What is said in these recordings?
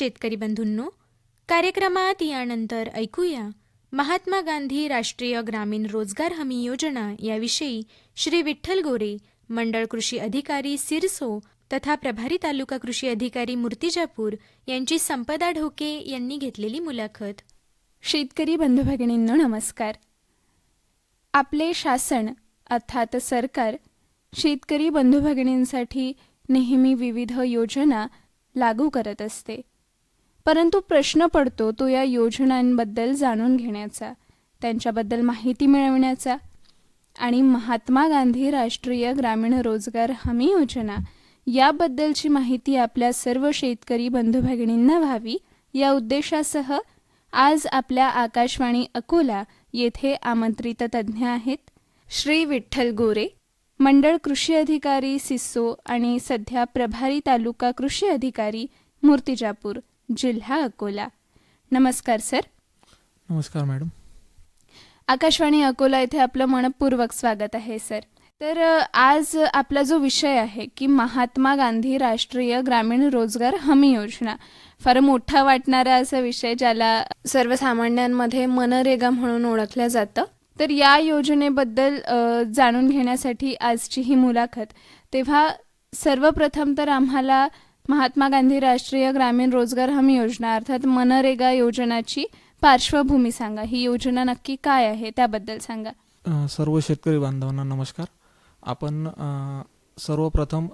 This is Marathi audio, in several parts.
शेतकरी बंधूंनो कार्यक्रमात यानंतर ऐकूया महात्मा गांधी राष्ट्रीय ग्रामीण रोजगार हमी योजना याविषयी श्री विठ्ठल गोरे मंडळ कृषी अधिकारी सिरसो तथा प्रभारी तालुका कृषी अधिकारी मूर्तिजापूर यांची संपदा ढोके यांनी घेतलेली मुलाखत. शेतकरी बंधू भगिनींनो नमस्कार. आपले शासन अर्थात सरकार शेतकरी बंधू भगिनींसाठी नेहमी विविध योजना लागू करत असते. परंतु प्रश्न पडतो तो या योजनांबद्दल जाणून घेण्याचा त्यांच्याबद्दल माहिती मिळवण्याचा. आणि महात्मा गांधी राष्ट्रीय ग्रामीण रोजगार हमी योजना याबद्दलची माहिती आपल्या सर्व शेतकरी बंधू भगिनींना व्हावी या उद्देशासह आज आपल्या आकाशवाणी अकोला येथे आमंत्रित तज्ज्ञ आहेत श्री विठ्ठल गोरे मंडळ कृषी अधिकारी सिस्सो आणि सध्या प्रभारी तालुका कृषी अधिकारी मूर्तिजापूर. जिल्हा अकोला. नमस्कार सर. नमस्कार मॅडम. आकाशवाणी अकोला येथे आपलं मनपूर्वक स्वागत आहे सर. तर आज आपला जो विषय आहे की महात्मा गांधी राष्ट्रीय ग्रामीण रोजगार हमी योजना फार मोठा वाटणारा असा विषय ज्याला सर्वसामान्यांमध्ये मनरेगा म्हणून ओळखलं जातं. तर या योजनेबद्दल जाणून घेण्यासाठी आजची ही मुलाखत. तेव्हा सर्वप्रथम तर आम्हाला महात्मा गांधी राष्ट्रीय ग्रामीण रोजगार हमी योजना अर्थात मनरेगा योजनाची पार्श्वभूमी सांगा. ही योजना नक्की काय आहे त्याबद्दल सांगा. सर्व शेतकरी बांधवांना नमस्कार. आपण सर्वप्रथम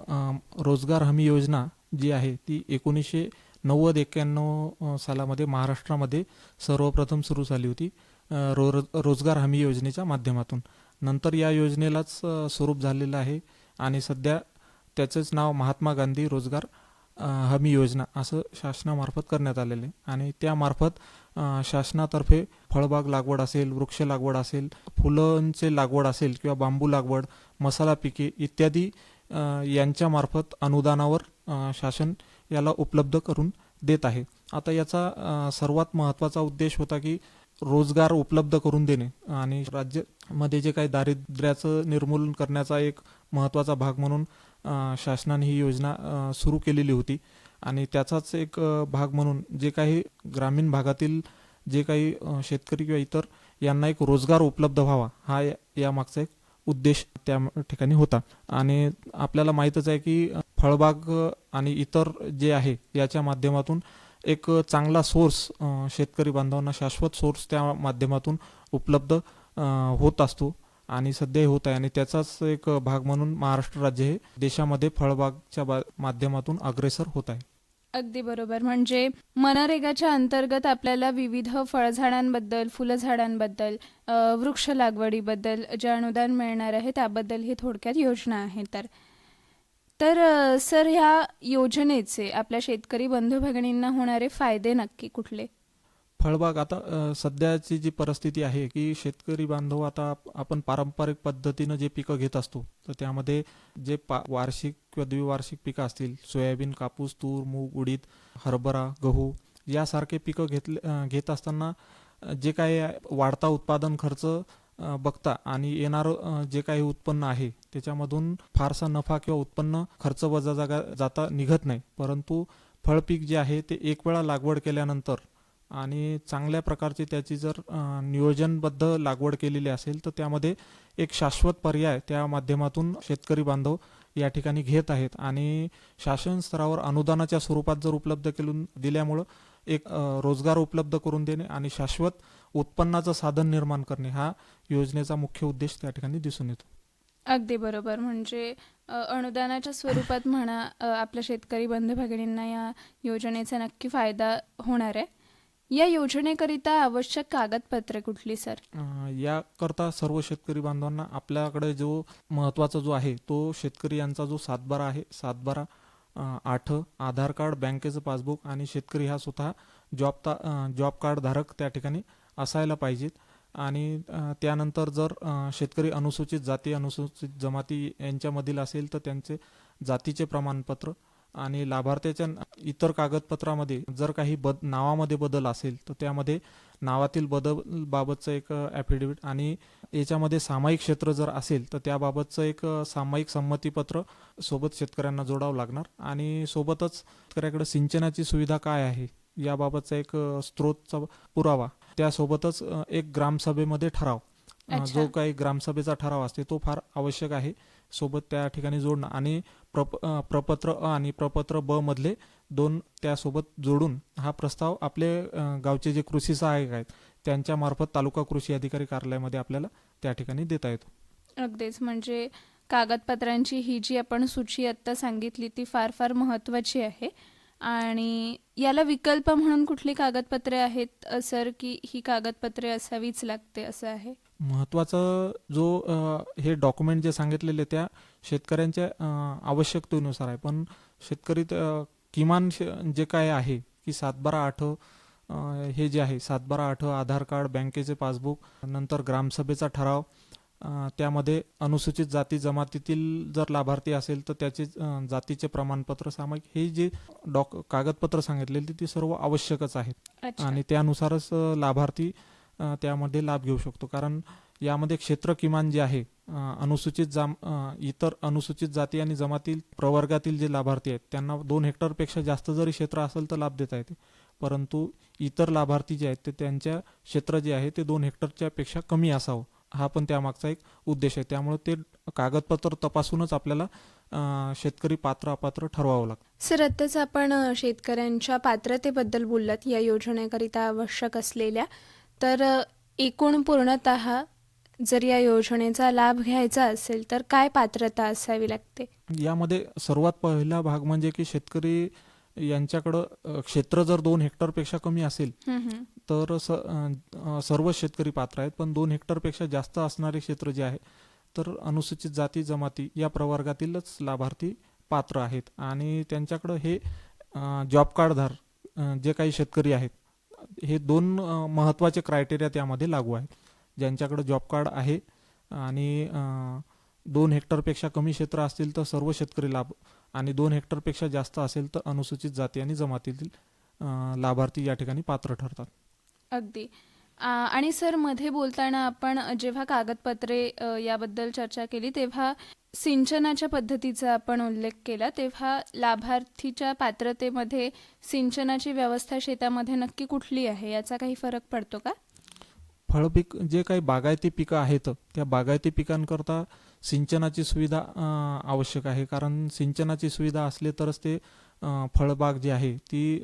रोजगार हमी योजना जी आहे ती एकोणीसशे नव्वद एक्क्याण्णव सालामध्ये महाराष्ट्रामध्ये सर्वप्रथम सुरू झाली होती रो रोजगार हमी योजनेच्या माध्यमातून. नंतर या योजनेलाच स्वरूप झालेलं आहे आणि सध्या त्याचंच नाव महात्मा गांधी रोजगार हमी योजना असं शासनामार्फत करण्यात आलेलं आहे. आणि त्यामार्फत शासनातर्फे फळबाग लागवड असेल वृक्ष लागवड असेल फुलांचे लागवड असेल किंवा बांबू लागवड मसाला पिके इत्यादी यांच्यामार्फत अनुदानावर शासन याला उपलब्ध करून देत आहे. आता याचा सर्वात महत्त्वाचा उद्देश होता की रोजगार उपलब्ध करून देणे आणि राज्यामध्ये जे काही दारिद्र्याचं निर्मूलन करण्याचा एक महत्त्वाचा भाग म्हणून शासनाने ही योजना सुरू केलेली होती. आणि त्याचाच एक भाग म्हणून जे काही ग्रामीण भागातील जे काही शेतकरी किंवा इतर यांना एक रोजगार उपलब्ध व्हावा हा या- यामागचा एक उद्देश त्या ठिकाणी होता. आणि आपल्याला माहीतच आहे की फळबाग आणि इतर जे आहे याच्या माध्यमातून एक चांगला सोर्स शेतकरी बांधवांना शाश्वत सोर्स त्या माध्यमातून उपलब्ध होत असतो. आणि सध्या होत आहे. आणि त्याचाच एक भाग म्हणून महाराष्ट्र राज्य हे देशामध्ये फळबागच्या माध्यमातून अग्रेसर होत आहे. अगदी बरोबर. म्हणजे मनरेगाच्या अंतर्गत आपल्याला विविध फळझाडांबद्दल फुलझाडांबद्दल वृक्ष लागवडीबद्दल जे अनुदान मिळणार आहे त्याबद्दल ही थोडक्यात योजना आहे तर तर सर ह्या योजनेचे आपल्या शेतकरी बंधू भगिनींना होणारे फायदे नक्की कुठले? फळबाग आता सध्याची जी परिस्थिती आहे की शेतकरी बांधव आता आपण पारंपरिक पद्धतीनं जे पिकं घेत असतो तर त्यामध्ये जे पा वार्षिक किंवा द्विवार्षिक पिकं असतील सोयाबीन कापूस तूर मूग उडीद हरभरा गहू यासारखे पिकं घेतले घेत असताना जे काही वाढता उत्पादन खर्च बघता आणि येणारं जे काही उत्पन्न आहे त्याच्यामधून फारसा नफा किंवा उत्पन्न खर्च वजा जागा जाता निघत नाही. परंतु फळपीक जे आहे ते एक वेळा लागवड केल्यानंतर आणि चांगल्या प्रकारची त्याची जर नियोजनबद्ध लागवड केलेली असेल तर त्यामध्ये एक शाश्वत पर्याय त्या माध्यमातून शेतकरी बांधव या ठिकाणी घेत आहेत. आणि शासन स्तरावर अनुदानाच्या स्वरूपात जर उपलब्ध करून दिल्यामुळं एक रोजगार उपलब्ध करून देणे आणि शाश्वत उत्पन्नाचं साधन निर्माण करणे हा योजनेचा मुख्य उद्देश त्या ठिकाणी दिसून येतो. अगदी बरोबर. म्हणजे अनुदानाच्या स्वरूपात म्हणा आपल्या शेतकरी बंधू भगिनींना या योजनेचा नक्की फायदा होणार आहे. या योजनेकरिता आवश्यक कागदपत्रे कुठली सर? याकरता सर्व शेतकरी बांधवांना आपल्याकडे जो महत्त्वाचा जो आहे तो शेतकरी यांचा जो सातबारा आहे सातबारा आठ आधार कार्ड बँकेचं पासबुक आणि शेतकरी हा स्वतः जॉब ता जॉब कार्ड धारक त्या ठिकाणी असायला पाहिजेत. आणि त्यानंतर जर शेतकरी अनुसूचित जाती अनुसूचित जमाती यांच्यामधील असेल तर त्यांचे जातीचे प्रमाणपत्र आणि लाभार्थ्याच्या इतर कागदपत्रामध्ये जर काही बद नावामध्ये बदल असेल तर त्यामध्ये नावातील बदल बाबतचं एक ॲफिडेविट आणि याच्यामध्ये सामायिक क्षेत्र जर असेल तर त्याबाबतचं एक सामायिक संमतीपत्र सोबत शेतकऱ्यांना जोडावं लागणार. आणि सोबतच शेतकऱ्याकडे सिंचनाची सुविधा काय आहे याबाबतचा एक स्त्रोतचा पुरावा त्यासोबतच एक ग्रामसभेमध्ये ठराव. जो काही ग्रामसभेचा ठराव असते तो फार आवश्यक आहे. सोबत त्या ठिकाणी जोडणं आणि प्रप प्रपत्र अ आणि प्रपत्र ब मधले दोन त्यासोबत जोडून हा प्रस्ताव आपले गावचे जे कृषी सहाय्यक आहेत त्यांच्या मार्फत तालुका कृषी अधिकारी कार्यालयामध्ये आपल्याला त्या ठिकाणी देता येतो. अगदीच. म्हणजे कागदपत्रांची ही जी आपण सूची आत्ता सांगितली ती फार फार महत्त्वाची आहे. आणि याला विकल्प म्हणून कुठली कागदपत्रे आहेत सर की ही कागदपत्रे असावीच लागते असं आहे? महत्त्वाचं जो अ, हे डॉक्युमेंट जे सांगितलेले त्या शेतकऱ्यांच्या अ, आवश्यकतेनुसार आहे. पण शेतकरी त- किमान शे- जे काय आहे की सातबारा आठ अ, हे जे आहे सात बारा आठ आधार कार्ड बँकेचे पासबुक नंतर ग्रामसभेचा ठराव त्यामध्ये अनुसूचित जाती जमातीतील जर लाभार्थी असेल तर त्याचे जातीचे प्रमाणपत्र सामायिक हे जे डॉक कागदपत्र सांगितलेली ती सर्व आवश्यकच आहेत. आणि त्यानुसारच लाभार्थी त्यामध्ये लाभ घेऊ शकतो. कारण यामध्ये क्षेत्र किमान जे आहे अनुसूचित जाम इतर अनुसूचित जाती आणि जमातील प्रवर्गातील जे लाभार्थी आहेत त्यांना दोन हेक्टरपेक्षा जास्त जरी क्षेत्र असेल तर लाभ देता येते. परंतु इतर लाभार्थी जे आहेत ते त्यांच्या क्षेत्र जे आहे ते दोन हेक्टरच्या पेक्षा कमी असावं. हा पण त्यामागचा एक उद्देश आहे. त्यामुळे ते कागदपत्र तपासूनच आपल्याला शेतकरी पात्र अपात्र ठरवावं लागतं. सर आत्ताच आपण शेतकऱ्यांच्या पात्रतेबद्दल बोललात या योजनेकरिता आवश्यक असलेल्या. तर एकूण पूर्णत जर या योजनेचा लाभ घ्यायचा असेल तर काय पात्रता असावी लागते? यामध्ये सर्वात पहिला भाग म्हणजे की शेतकरी यांच्याकडं क्षेत्र जर दोन हेक्टरपेक्षा कमी असेल तर सर्व शेतकरी पात्र आहेत. पण दोन हेक्टरपेक्षा जास्त असणारे क्षेत्र जे आहे तर अनुसूचित जाती जमाती या प्रवर्गातीलच लाभार्थी पात्र आहेत. आणि त्यांच्याकडं हे जॉब कार्डधार जे काही शेतकरी आहेत हे दोन महत्त्वाचे क्रायटेरिया त्यामध्ये लागू आहेत. ज्यांच्याकडे जॉब कार्ड आहे आणि दोन हेक्टरपेक्षा कमी क्षेत्र असतील तर सर्व शेतकरी लाभ आणि दोन हेक्टरपेक्षा जास्त असेल तर अनुसूचित जाती आणि जमातीतील लाभार्थी या ठिकाणी पात्र ठरतात. अगदी. आणि सरमध्ये बोलताना आपण जेव्हा कागदपत्रे याबद्दल चर्चा केली तेव्हा सिंचनाच्या पद्धतीचा आपण उल्लेख केला. तेव्हा लाभार्थीच्या पात्रतेमध्ये सिंचनाची व्यवस्था शेतामध्ये नक्की कुठली आहे? याचा काही फरक पडतो का? फळपीक जे काही बागायती पिकं आहेत त्या बागायती पिकांकरता सिंचनाची सुविधा आवश्यक आहे. कारण सिंचनाची सुविधा असली तरच ते फळबाग जी आहे ती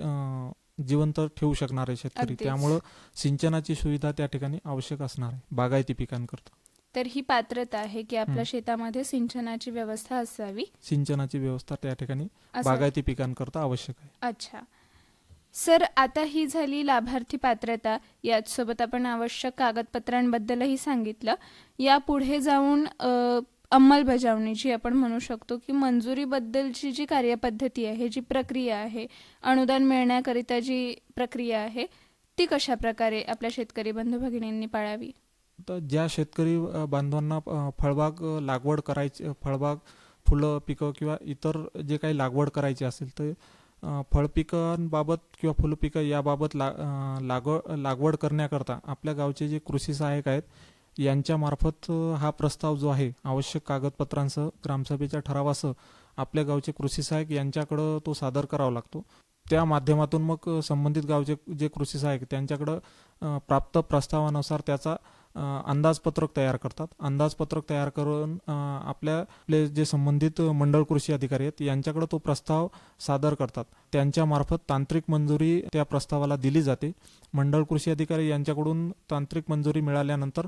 जिवंत ठेवू शकणार आहे शेतकरी. त्यामुळं सिंचनाची सुविधा त्या ठिकाणी आवश्यक असणार आहे. बागायती पिकांकरता. तर ही पात्रता आहे की आपल्या. शेतामध्ये सिंचनाची व्यवस्था असावी? सिंचनाची व्यवस्था त्या ठिकाणी बागायती पिकांकरता आवश्यक आहे. अच्छा. सर आता ही झाली लाभार्थी पात्रता. याचसोबत आपण आवश्यक कागदपत्रांबद्दलही सांगितलं. यापुढे जाऊन अंमलबजावणी जी आपण म्हणू शकतो की मंजुरीबद्दलची जी कार्यपद्धती आहे जी प्रक्रिया आहे अनुदान मिळण्याकरिता जी प्रक्रिया आहे ती कशा प्रकारे आपल्या शेतकरी बंधू भगिनींनी पाळावी? तर ज्या शेतकरी बांधवांना फळबाग लागवड करायची फळबाग फुलं पिकं किंवा इतर जे काही लागवड करायची असेल तर फळपिकांबाबत किंवा फुलपिकं याबाबत ला लागव लागवड करण्याकरता आपल्या गावचे जे कृषी सहाय्यक आहेत यांच्यामार्फत हा प्रस्ताव जो आहे आवश्यक कागदपत्रांसह ग्रामसभेच्या ठरावासह आपल्या गावचे कृषी सहाय्यक यांच्याकडं तो सादर करावा लागतो. त्या माध्यमातून मग संबंधित गावचे जे कृषी सहाय्यक त्यांच्याकडं प्राप्त प्रस्तावानुसार त्याचा अंदाजपत्रक तयार करतात. अंदाजपत्रक तयार करून आपल्या आपले जे संबंधित मंडळ कृषी अधिकारी आहेत यांच्याकडे तो प्रस्ताव सादर करतात. त्यांच्यामार्फत तांत्रिक मंजुरी त्या प्रस्तावाला दिली जाते. मंडळ कृषी अधिकारी यांच्याकडून तांत्रिक मंजुरी मिळाल्यानंतर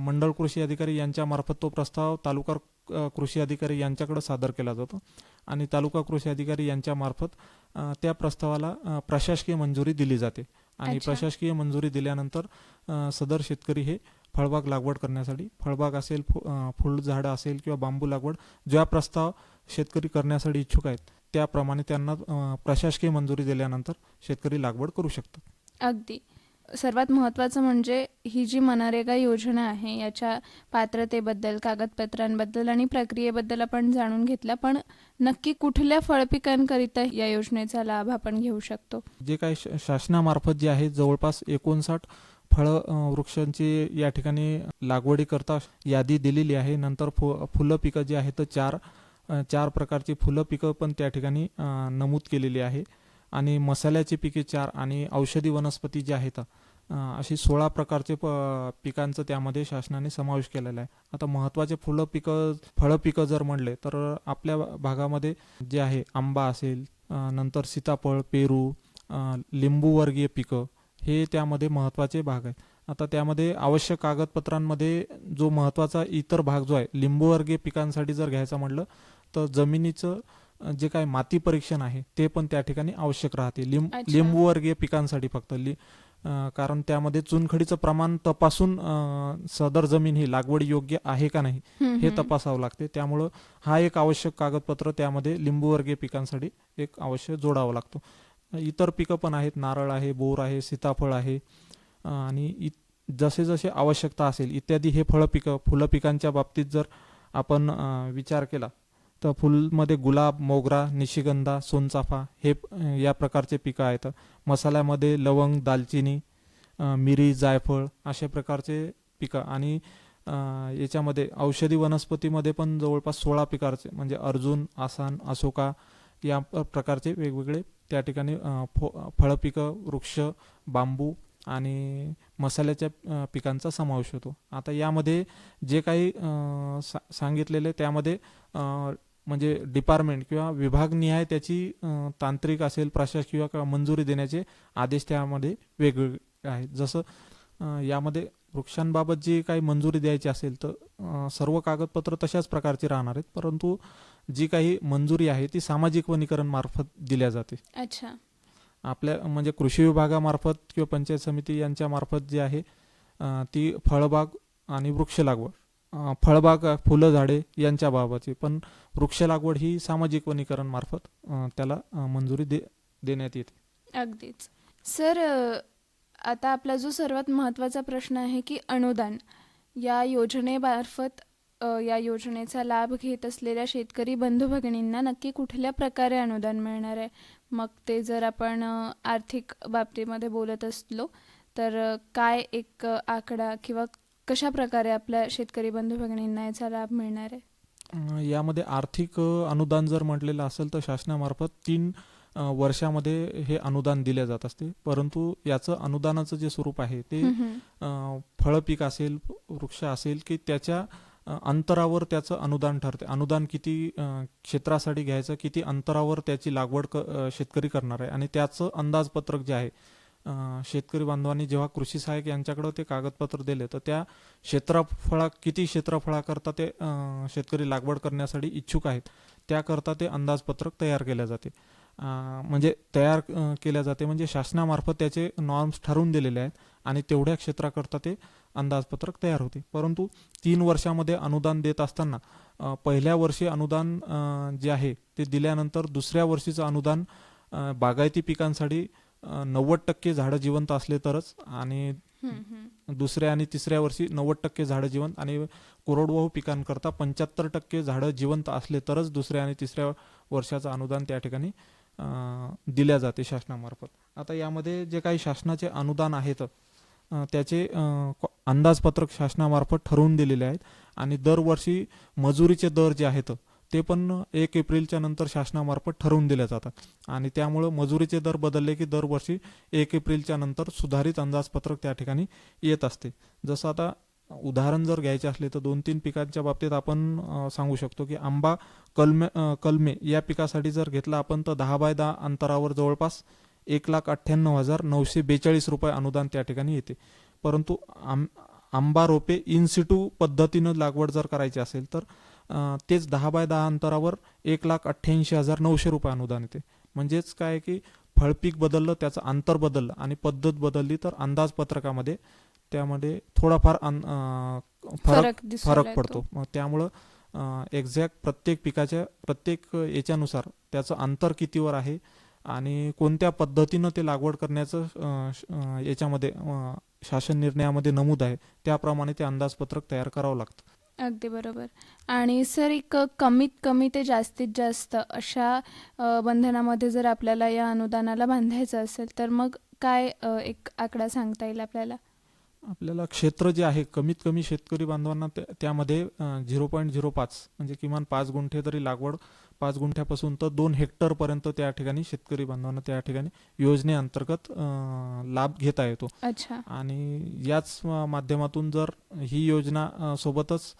मंडळ कृषी अधिकारी यांच्यामार्फत तो प्रस्ताव तालुका कृषी अधिकारी यांच्याकडे सादर केला जातो आणि तालुका कृषी अधिकारी यांच्यामार्फत त्या प्रस्तावाला प्रशासकीय मंजुरी दिली जाते. आणि. प्रशासकीय मंजुरी दिल्यानंतर अ, सदर शेतकरी हे फळबाग लागवड करण्यासाठी फळबाग असेल फु अ, फुलझाडं असेल किंवा बांबू लागवड ज्या प्रस्ताव शेतकरी करण्यासाठी इच्छुक आहेत त्याप्रमाणे त्यांना अ, प्रशासकीय मंजुरी दिल्यानंतर शेतकरी लागवड करू शकतात अगदी सर्वात महत्त्वाचं म्हणजे ही जी मनरेगा योजना आहे याच्या पात्रतेबद्दल कागदपत्रांबद्दल आणि प्रक्रियेबद्दल आपण जाणून घेतलं पण नक्की कुठल्या फळपिकांकरिता या योजनेचा लाभ आपण घेऊ शकतो? जे काही श- शासनामार्फत जे आहे जवळपास एकोणसाठ फळ वृक्षांची या ठिकाणी लागवडीकरता यादी दिलेली आहे. नंतर फु फुलं पिकं जी आहेत तर चार चार प्रकारची फुलं पिकं पण त्या ठिकाणी नमूद केलेली आहे. आणि मसाल्याची पिके चार आणि औषधी वनस्पती जे आहेत अशी सोळा प्रकारचे प पिकांचं त्यामध्ये शासनाने समावेश केलेला आहे. आता महत्त्वाचे फुलं पिकं फळं पिकं जर म्हणले तर आपल्या भागामध्ये जे आहे आंबा असेल नंतर सीताफळ पेरू लिंबूवर्गीय पिकं हे त्यामध्ये महत्त्वाचे भाग आहेत. आता त्यामध्ये आवश्यक कागदपत्रांमध्ये जो महत्त्वाचा इतर भाग जो आहे लिंबूवर्गीय पिकांसाठी जर घ्यायचा म्हटलं तर जमिनीचं जे काय माती परीक्षण आहे ते पण त्या ठिकाणी आवश्यक राहते लिंब. लिंबूवर्गीय पिकांसाठी फक्त लि कारण त्यामध्ये चुनखडीचं प्रमाण तपासून सदर जमीन ही लागवड योग्य आहे का नाही हे. तपासावं लागते त्यामुळं हा एक आवश्यक कागदपत्र त्यामध्ये लिंबूवर्गीय पिकांसाठी एक आवश्यक जोडावं लागतो इतर पिकं पण आहेत नारळ आहे बोर आहे सीताफळ आहे आणि जसे जसे आवश्यकता असेल इत्यादी हे फळं पिकं फुलं पिकांच्या बाबतीत जर आपण विचार केला तर फुलमध्ये गुलाब मोगरा निशिगंधा सोनचाफा हे या प्रकारचे पिकं आहेत. मसाल्यामध्ये लवंग दालचिनी मिरी जायफळ अशा प्रकारचे पिकं आणि याच्यामध्ये औषधी वनस्पतीमध्ये पण जवळपास सोळा प्रकारचे म्हणजे अर्जुन आसान अशोका या प्रकारचे वेगवेगळे त्या ठिकाणी फो फळं पिकं वृक्ष बांबू आणि मसाल्याच्या पिकांचा समावेश होतो. आता यामध्ये जे काही सा सांगितलेले त्यामध्ये म्हणजे डिपार्टमेंट किंवा विभागनिहाय त्याची अं, तांत्रिक असेल प्रशासकीय किंवा मंजुरी देण्याचे आदेश त्यामध्ये वेगवेगळे आहेत. जसं यामध्ये वृक्षांबाबत जी काही मंजुरी द्यायची असेल तर सर्व कागदपत्र तशाच प्रकारची राहणार आहेत. परंतु जी काही मंजुरी आहे ती सामाजिक वनीकरण मार्फत दिल्या जाते. अच्छा. आपल्या म्हणजे कृषी विभागामार्फत किंवा पंचायत समिती यांच्या मार्फत जी आहे ती फळबाग आणि वृक्ष लागवड. फळबाग फुलं झाडे यांच्याबाबतची पण वृक्ष लागवड ही सामाजिक वनीकरण मार्फत त्याला मंजुरी दे देण्यात येते. अगदीच. सर आता आपला जो सर्वात महत्त्वाचा प्रश्न आहे की अनुदान. या योजनेमार्फत या योजनेचा लाभ घेत असलेल्या शेतकरी बंधू भगिनींना नक्की कुठल्या प्रकारे अनुदान मिळणार आहे? मग ते जर आपण आर्थिक बाबतीमध्ये बोलत असलो तर काय एक आकडा किंवा कशा प्रकारे आपल्या शेतकरी बंधू भगिनींना याचा लाभ मिळणार आहे? यामध्ये आर्थिक अनुदान जर म्हटलेलं असेल तर शासनामार्फत तीन वर्षामध्ये हे अनुदान दिले जात असते. परंतु याचं अनुदानाचं जे स्वरूप आहे ते फळपीक असेल वृक्ष असेल की त्याच्या अंतरावर त्याचं अनुदान ठरते. अनुदान किती क्षेत्रासाठी घ्यायचं किती अंतरावर त्याची लागवड शेतकरी करणार आहे. आणि त्याचं अंदाजपत्रक जे आहे शेतकरी बांधवांनी जेव्हा कृषी सहाय्यक यांच्याकडं ते कागदपत्र दिले तर त्या क्षेत्रफळा किती क्षेत्रफळाकरता ते शेतकरी लागवड करण्यासाठी इच्छुक आहेत त्याकरता ते अंदाजपत्रक तयार केले जाते. म्हणजे तयार केल्या जाते म्हणजे शासनामार्फत त्याचे नॉर्म्स ठरवून दिलेले आहेत आणि तेवढ्या क्षेत्राकरता ते अंदाजपत्रक तयार होते. परंतु तीन वर्षामध्ये अनुदान देत असताना पहिल्या वर्षी अनुदान जे आहे ते दिल्यानंतर दुसऱ्या वर्षीचं अनुदान बागायती पिकांसाठी नव्वद टक्के झाडं जिवंत असले तरच आणि. दुसऱ्या आणि तिसऱ्या वर्षी नव्वद टक्के झाडं जिवंत आणि कोरडवाहू पिकांकरता पंच्याहत्तर टक्के झाडं जिवंत असले तरच दुसऱ्या आणि तिसऱ्या वर्षाचं अनुदान त्या ठिकाणी दिल्या जाते शासनामार्फत आता यामध्ये जे काही शासनाचे अनुदान आहेत त्याचे अंदाजपत्रक शासनामार्फत ठरवून दिलेले आहेत आणि दरवर्षी मजुरीचे दर जे आहेत ते पण एक एप्रिलच्या नंतर शासनामार्फत ठरवून दिले जातात. आणि त्यामुळं मजुरीचे दर बदलले की दरवर्षी एक एप्रिलच्या नंतर सुधारित अंदाजपत्रक त्या ठिकाणी येत असते. जसं आता उदाहरण जर घ्यायचे असले तर दोन तीन पिकांच्या बाबतीत आपण सांगू शकतो की आंबा कलमे कलमे या पिकासाठी जर घेतला आपण तर दहा बाय दहा अंतरावर जवळपास एक लाख अठ्ठ्याण्णव हजार नऊशे बेचाळीस रुपये अनुदान त्या ठिकाणी येते. परंतु आम आंबा रोपे इन सिटू पद्धतीनं लागवड जर करायची असेल तर तेच दहा बाय दहा अंतरावर एक लाख अठ्ठ्याऐंशी हजार नऊशे रुपये अनुदान येते. म्हणजेच काय की फळपीक बदललं त्याचं अंतर बदललं आणि पद्धत बदलली तर अंदाजपत्रकामध्ये त्यामध्ये थोडाफार फरक फरक. पडतो. मग त्यामुळं एक्झॅक्ट प्रत्येक पिकाच्या प्रत्येक याच्यानुसार त्याचं अंतर कितीवर आहे आणि कोणत्या पद्धतीनं ते लागवड करण्याचं याच्यामध्ये शासन निर्णयामध्ये नमूद आहे त्याप्रमाणे ते अंदाजपत्रक तयार करावं लागतं. अगदी बरोबर. आणि सर एक कमीत कमी ते जास्तीत जास्त अशा अ, बंधनामध्ये जर आपल्याला या अनुदानाला बांधायचं असेल तर मग काय अ, एक आकडा सांगता येईल आपल्याला? आपल्याला क्षेत्र जे आहे कमीत कमी शेतकरी बांधवांना त्या- त्यामध्ये झिरो पॉईंट झिरो पाच म्हणजे किमान पाच गुंठे तरी लागवड पाच गुंठ्यापासून तर दोन हेक्टरपर्यंत त्या ठिकाणी शेतकरी बांधवांना त्या ठिकाणी योजनेअंतर्गत लाभ घेता येतो. अच्छा. आणि याच माध्यमातून जर ही योजना सोबतच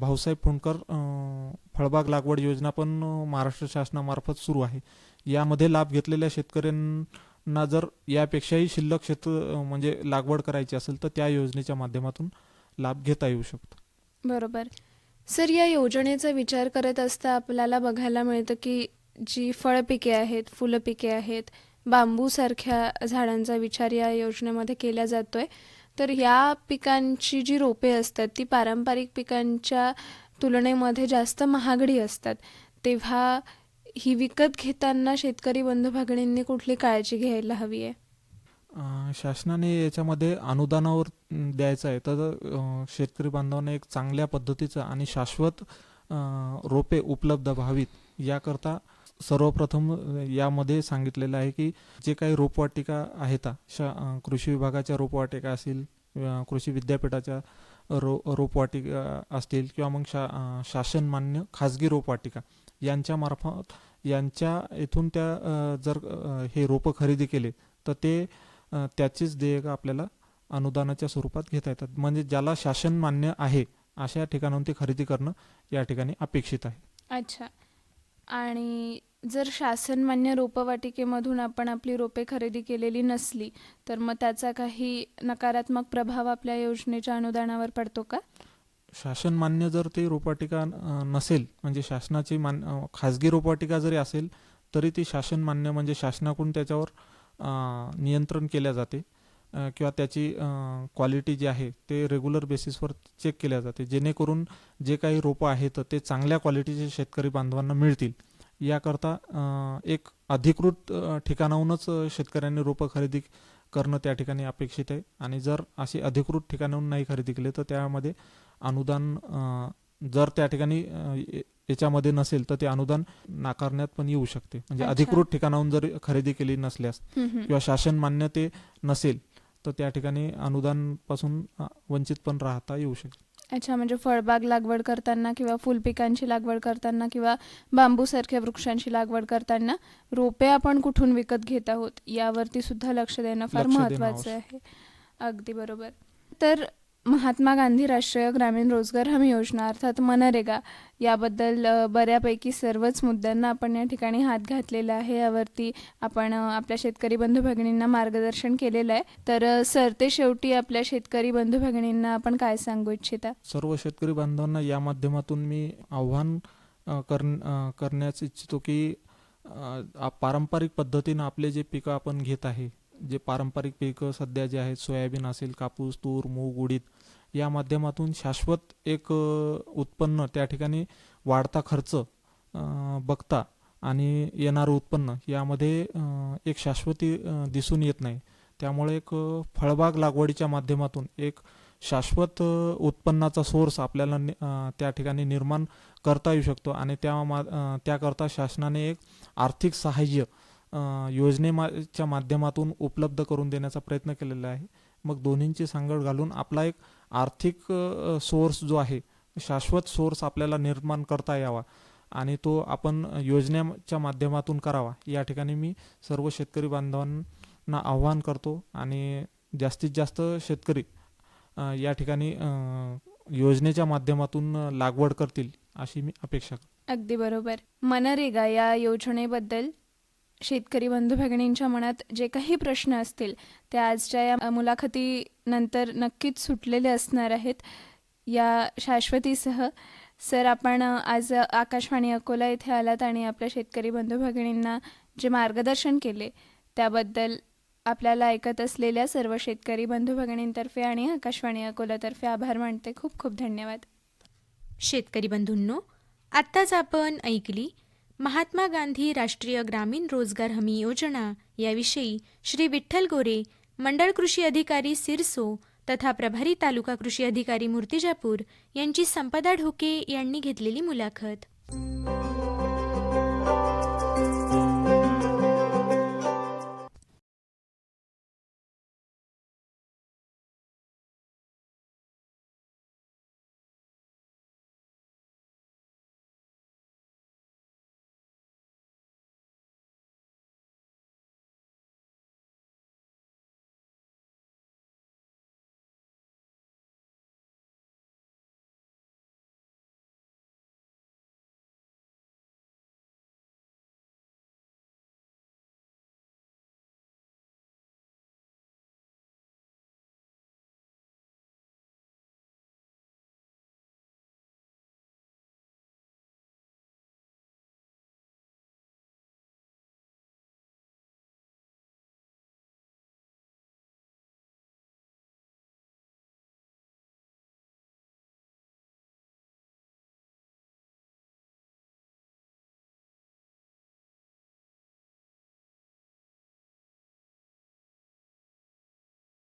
भाऊसाहेब फुंडकर फळबाग लागवड योजना पण महाराष्ट्र शासनामार्फत सुरू आहे. यामध्ये लाभ घेतलेल्या ना जर यापेक्षाही शिल्लक क्षेत्र म्हणजे लागवड करायची असेल तर त्या योजनेच्या माध्यमातून लाभ घेता येऊ शकतो. बरोबर. सर या योजनेचा विचार करत असता आपल्याला बघायला मिळतं की जी फळपिके आहेत फुलं पिके आहेत बांबूसारख्या झाडांचा विचार या योजनेमध्ये केला जातोय. तर या पिकांची जी रोपे असतात ती पारंपरिक पिकांच्या तुलनेमध्ये जास्त महागडी असतात. तेव्हा ही विकत घेताना शेतकरी बंधू भगिनींनी कुठली काळजी घ्यायला हवी आहे? शासनाने याच्यामध्ये अनुदानावर द्यायचं आहे. तर शेतकरी बांधवांना एक चांगल्या पद्धतीचं आणि शाश्वत रोपे उपलब्ध व्हावीत याकरता सर्वप्रथम यामध्ये सांगितलेलं आहे की जे काही रोपवाटिका आहेत शा कृषी विभागाच्या रोपवाटिका असतील कृषी विद्यापीठाच्या रो रोपवाटिका असतील किंवा मग शा शासनमान्य खाजगी रोपवाटिका. यांच्यामार्फत यांच्या इथून त्या जर हे रोपं खरेदी केले तर ते त्याचीच देयक आपल्याला अनुदानाच्या स्वरूपात घेता येतात. म्हणजे ज्याला शासन मान्य आहे अशा ठिकाणाहून ते खरेदी करणं या ठिकाणी अपेक्षित आहे. अच्छा. आणि जर शासनमान्य रोपवाटिकेमधून आपण आपली रोपे खरेदी केलेली नसली तर मग त्याचा काही नकारात्मक प्रभाव आपल्या योजनेच्या अनुदानावर पडतो का? शासन मान्य जर ते रोपवाटिका नसेल म्हणजे शासनाची मान खाजगी रोपवाटिका जरी असेल तरी ती शासन मान्य म्हणजे शासनाकडून त्याच्यावर नियंत्रण केल्या जाते. किंवा त्याची क्वालिटी जी आहे ते रेग्युलर बेसिसवर चेक केल्या जाते. जेणेकरून जे काही रोपं आहेत ते चांगल्या क्वालिटीचे शेतकरी बांधवांना मिळतील. याकरता एक अधिकृत ठिकाणाहूनच शेतकऱ्यांनी रोपं खरेदी करणं त्या ठिकाणी अपेक्षित आहे. आणि जर अशी अधिकृत ठिकाणाहून नाही खरेदी केले तर त्यामध्ये अनुदान जर त्या ठिकाणी याच्यामध्ये नसेल तर ते अनुदान नाकारण्यात पण येऊ शकते. म्हणजे. अधिकृत ठिकाणाहून जर खरेदी केली नसल्यास. किंवा शासन मान्य ते नसेल तर त्या ठिकाणी अनुदानपासून अ, वंचित पण राहता येऊ शकते. अच्छा म्हणजे फळबाग लागवड करताना किंवा फुलपिकांची लागवड करताना किंवा बांबूसारख्या वृक्षांची लागवड करताना रोपे आपण कुठून विकत घेत आहोत यावरती सुद्धा लक्ष देणं फार महत्त्वाचं आहे. अगदी बरोबर. तर महात्मा गांधी राष्ट्रीय ग्रामीण रोजगार हमी योजना अर्थात मनरेगा याबद्दल बऱ्यापैकी सर्वच मुद्द्यांना आपण या ठिकाणी हात घातलेला आहे. यावरती आपण आपल्या शेतकरी बंधू भगिनींना मार्गदर्शन केलेलं आहे. तर सर सरते शेवटी आपल्या शेतकरी बंधू भगिनींना आपण काय सांगू इच्छिता? सर्व शेतकरी बांधवांना या माध्यमातून मी आव्हान कर करण्यास इच्छितो की पारंपरिक पद्धतीनं आपले जे पिकं आपण घेत आहे जे पारंपरिक पिकं सध्या जे आहेत सोयाबीन असेल कापूस तूर मूग उडीद या माध्यमातून शाश्वत एक उत्पन्न त्या ठिकाणी वाढता खर्च बघता आणि येणारं उत्पन्न यामध्ये एक शाश्वती दिसून येत नाही. त्यामुळे एक फळबाग लागवडीच्या माध्यमातून एक शाश्वत उत्पन्नाचा सोर्स आपल्याला त्या ठिकाणी निर्माण करता येऊ शकतो आणि त्या मा त्याकरता शासनाने एक आर्थिक सहाय्य योजनेच्या माध्यमातून उपलब्ध करून देण्याचा प्रयत्न केलेला आहे. मग दोन्हींची सांगड घालून आपला एक आर्थिक सोर्स जो आहे शाश्वत सोर्स आपल्याला निर्माण करता यावा आणि तो आपण योजनेच्या माध्यमातून करावा. या ठिकाणी मी सर्व शेतकरी बांधवांना आव्हान करतो आणि जास्तीत जास्त शेतकरी या ठिकाणी योजनेच्या माध्यमातून लागवड करतील अशी मी अपेक्षा करतो. अगदी बरोबर. मनरेगा या योजनेबद्दल शेतकरी बंधू भगिनींच्या मनात जे काही प्रश्न असतील ते आजच्या या मुलाखतीनंतर नक्कीच सुटलेले असणार आहेत. या शाश्वतीसह सर आपण आज आकाशवाणी अकोला येथे आलात आणि आपल्या शेतकरी बंधू भगिनींना जे मार्गदर्शन केले त्याबद्दल आपल्याला ऐकत असलेल्या सर्व शेतकरी बंधू भगिनींतर्फे आणि आकाशवाणी अकोलातर्फे आभार मानते. खूप खूप धन्यवाद. शेतकरी बंधूंनो आत्ताच आपण ऐकली महात्मा गांधी राष्ट्रीय ग्रामीण रोजगार हमी योजना याविषयी श्री विठ्ठल गोरे मंडळ कृषी अधिकारी सिरसो तथा प्रभारी तालुका कृषी अधिकारी मूर्तिजापूर यांची संपदा ढोके यांनी घेतलेली मुलाखत.